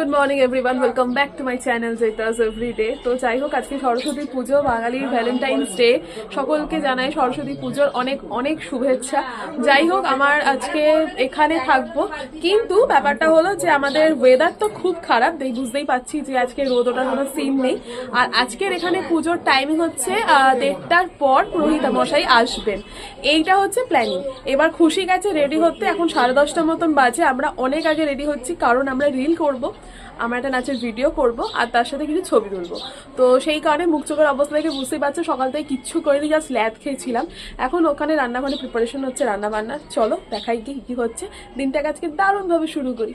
Good morning everyone welcome back to my channel জেতাস everyday তো যাই হোক আজকে সরস্বতী পুজো বাঙালির ভ্যালেন্টাইন্স ডে সকলকে জানাই সরস্বতী পুজোর অনেক অনেক শুভেচ্ছা। যাই হোক আমার আজকে এখানে থাকব। কিন্তু ব্যাপারটা হলো যে, আমাদের ওয়েদার তো খুব খারাপ। দেখ, বুঝতেই পাচ্ছি যে, আজকে রোদ ওঠার কোনো সিন নেই। আর আজকের এখানে পুজোর টাইমিং হচ্ছে দেড়টার পর পুরোহিতা মশাই আসবেন। এইটা হচ্ছে প্ল্যানিং এবার খুশি গেছে রেডি হতে। এখন সাড়ে দশটার মতন বাজে। আমরা অনেক আগে রেডি হচ্ছি, কারণ আমরা রিল করব। আমরা একটা নাচের ভিডিও করব আর তার সাথে কিছু ছবি তুলবো। তো সেই কারণে মুখ চোখের অবস্থা দেখে বুঝতেই পারছ সকাল থেকে কিচ্ছু করিনি জাস্ট ল্যাদ খেয়েছিলাম। এখন ওখানে রান্নাঘরে প্রিপারেশন হচ্ছে রান্না বান্নার চলো দেখাই কি কি হচ্ছে। দিনটাকে আজকে দারুণভাবে শুরু করি।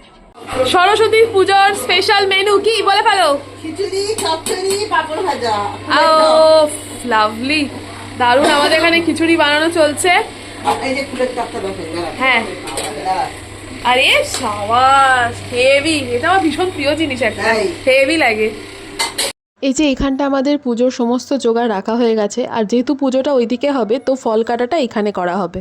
সরস্বতী পুজোর স্পেশাল মেনু কি? বলে ফেলো। খিচুড়ি চচ্চড়ি পাঁপড় ভাজা। লাভলি দারুণ আমাদের এখানে খিচুড়ি বানানো চলছে। হ্যাঁ। আরে সাবাস হেভি এটা আমার ভীষণ প্রিয় জিনিস একটা? হেভি লাগে। এই যে এখানটা আমাদের পুজোর সমস্ত জোগাড় রাখা হয়ে গেছে আর যেহেতু পুজোটা ওইদিকে হবে তো ফল কাটাটা এখানে করা হবে।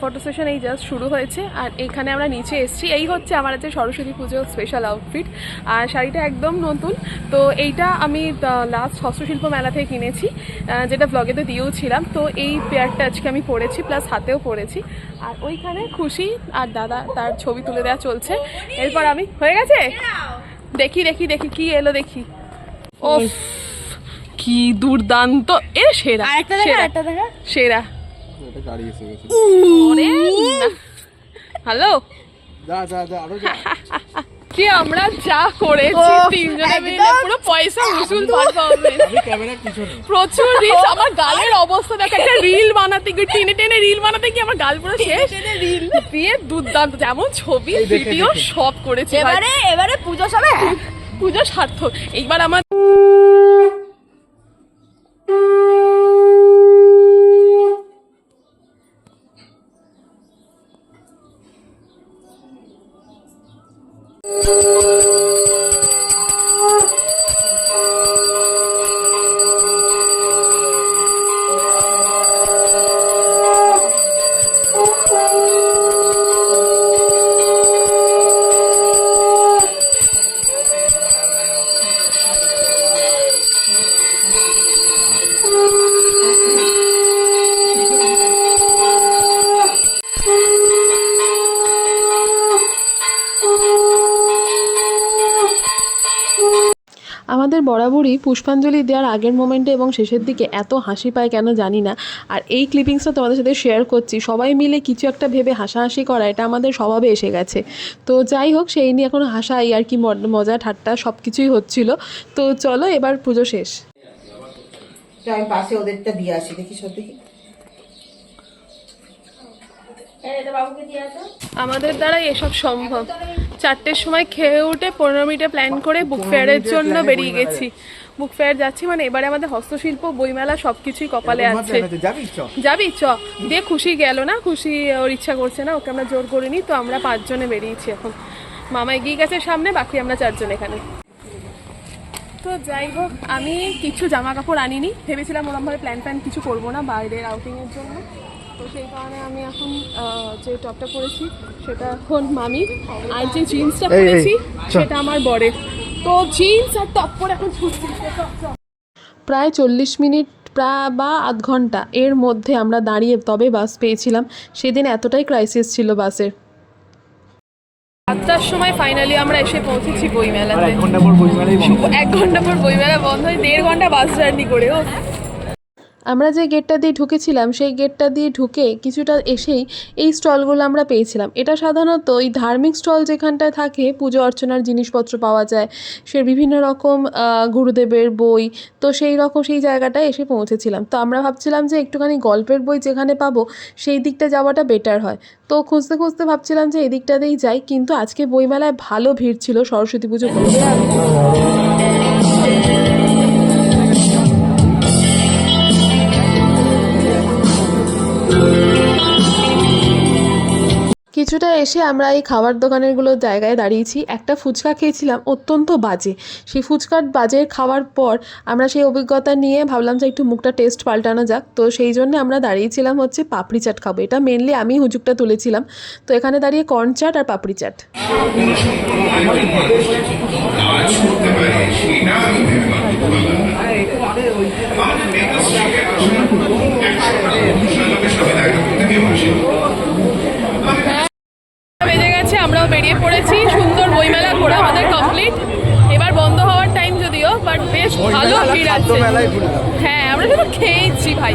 ফটো সেশন এই জাস্ট শুরু হয়েছে আর এখানে আমরা নিচে এসেছি। এই হচ্ছে আমার আছে সরস্বতী পুজোর স্পেশাল আউটফিট আর শাড়িটা একদম নতুন। তো এইটা আমি লাস্ট হস্তশিল্প মেলা থেকে কিনেছি যেটা ব্লগেতে দিয়েও ছিলাম। তো এই পেয়ারটা আজকে আমি পরেছি প্লাস হাতেও পরেছি। আর ওইখানে খুশি আর দাদা তার ছবি তুলে দেওয়া চলছে। এরপর আমি হয়ে গেছে? দেখি দেখি দেখি কি এলো দেখি। ও কি দুর্দান্ত। এ সেরা সেরা সেরা। এটা গাড়ি এসে গেছে। হ্যালো? যা যা যা আরও যা। কি আমরা যা করেছি তিনজনে মিলে পুরো পয়সা উসুল প্রচুর রিলস আমার গালের অবস্থা দেখো একটা রিল বানাতে গিয়ে টেনে টেনে রিল বানাতে গিয়ে আমার গাল পুরো শেষ। রিল দিয়ে দুর্দান্ত যেমন ছবি ভিডিও সব করেছি। এবারে এবারে পুজো সবে? পুজো সার্থক। এইবার আমার আমাদের বরাবরই পুষ্পাঞ্জলি দেওয়ার আগের মোমেন্টে এবং শেষের দিকে এত হাসি পায় কেন জানি না। আর এই ক্লিপিংসটা তোমাদের সাথে শেয়ার করছি। সবাই মিলে কিছু একটা ভেবে হাসাহাসি করা এটা আমাদের স্বভাবে এসে গেছে। তো যাই হোক সেই নিয়ে এখন হাসাই আর কি ম- মজা ঠাট্টা সব কিছুই হচ্ছিল। তো চলো এবার পুজো শেষ। আমি পাশে ওদেরটা দিয়ে আসি দেখি সব দেখি আমাদের দ্বারা এসব সম্ভব। চারটের সময় খেয়ে উঠে পনেরো মিনিটে প্ল্যান করে বুক ফেয়ারের জন্য বেরিয়ে গেছি। বুক ফেয়ার যাচ্ছি মানে এবারে আমাদের হস্তশিল্প বইমেলা সবকিছুই কপালে আছে। যাবি চ? যাবি চ। দিয়ে খুশি গেল না? খুশি ওর ইচ্ছা করছে না ওকে আমরা জোর করিনি তো আমরা পাঁচজনে বেরিয়েছি এখন। মামা এগিয়ে গেছে সামনে বাকি আমরা চারজন এখানে। তো যাই হোক আমি কিছু জামা কাপড় আনিনি। ভেবেছিলাম ওরমভাবে প্ল্যান প্ল্যান কিছু করব না বাইরের আউটিংয়ের জন্য। তো সেই কারণে আমি এখন যে টপটা পরেছি সেটা এখন মামি। আর যে জিন্সটা পরেছি সেটা আমার বরের। তো জিন্স আর টপ পরে এখন ছুটছি। প্রায় চল্লিশ মিনিট প্রায় বা আধ ঘণ্টা এর মধ্যে আমরা দাঁড়িয়ে তবে বাস পেয়েছিলাম। সেদিন এতটাই ক্রাইসিস ছিল বাসের। সাতটার সময় ফাইনালি আমরা এসে পৌঁছেছি বইমেলাতে। এক ঘণ্টা পর বইমেলাই বন্ধ। এক ঘণ্টা পর বইমেলা বন্ধ হয় দেড় ঘণ্টা বাস জার্নি করে ও। আমরা যে গেটটা দিয়ে ঢুকেছিলাম, সেই গেটটা দিয়ে ঢুকে কিছুটা এসেই এই স্টলগুলো আমরা পেয়েছিলাম। এটা সাধারণত ওই ধার্মিক স্টল যেখানটায় থাকে, পুজো অর্চনার জিনিসপত্র পাওয়া যায়, সে বিভিন্ন রকম গুরুদেবের বই, তো সেই রকম সেই জায়গাটায় এসে পৌঁছেছিলাম। তো আমরা ভাবছিলাম যে একটুখানি গল্পের বই যেখানে পাবো, সেই দিকটা যাওয়াটা বেটার হয়। তো খুঁজতে খুঁজতে ভাবছিলাম যে এই দিকটাতেই যাই, কিন্তু আজকে বইমেলায় ভালো ভিড় ছিল, সরস্বতী পুজো কিছুটা এসে আমরা এই খাবার দোকানেরগুলো জায়গায় দাঁড়িয়েছি। একটা ফুচকা খেয়েছিলাম, অত্যন্ত বাজে। সেই ফুচকার বাজে খাওয়ার পর আমরা সেই অভিজ্ঞতা নিয়ে ভাবলাম যে একটু মুখটা টেস্ট পাল্টানো যাক। তো সেই জন্য আমরা দাঁড়িয়েছিলাম হচ্ছে পাপড়ি চাট খাব। এটা মেনলি আমি হুজুকটা তুলেছিলাম। তো এখানে দাঁড়িয়ে কর্ন চাট আর পাপড়ি চাট। বেজে ভালো আছে হ্যাঁ আমরা শুধু খেয়েছি ভাই।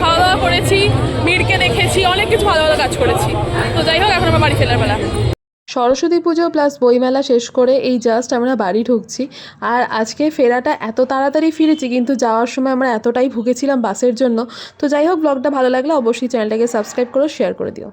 খাওয়া দাওয়া করেছি মিড়কে দেখেছি অনেক কিছু ভালো ভালো কাজ করেছি। তো যাই হোক এখন আমরা বাড়ি ফেরার বেলা। সরস্বতী পুজো প্লাস বইমেলা শেষ করে এই জাস্ট আমরা বাড়ি ঢুকছি। আর আজকে ফেরাটা এত তাড়াতাড়ি ফিরেছি কিন্তু যাওয়ার সময় আমরা এতটাই ভুগেছিলাম বাসের জন্য। তো যাই হোক ব্লগটা ভালো লাগলে অবশ্যই চ্যানেলটাকে সাবস্ক্রাইব করো শেয়ার করে দিও।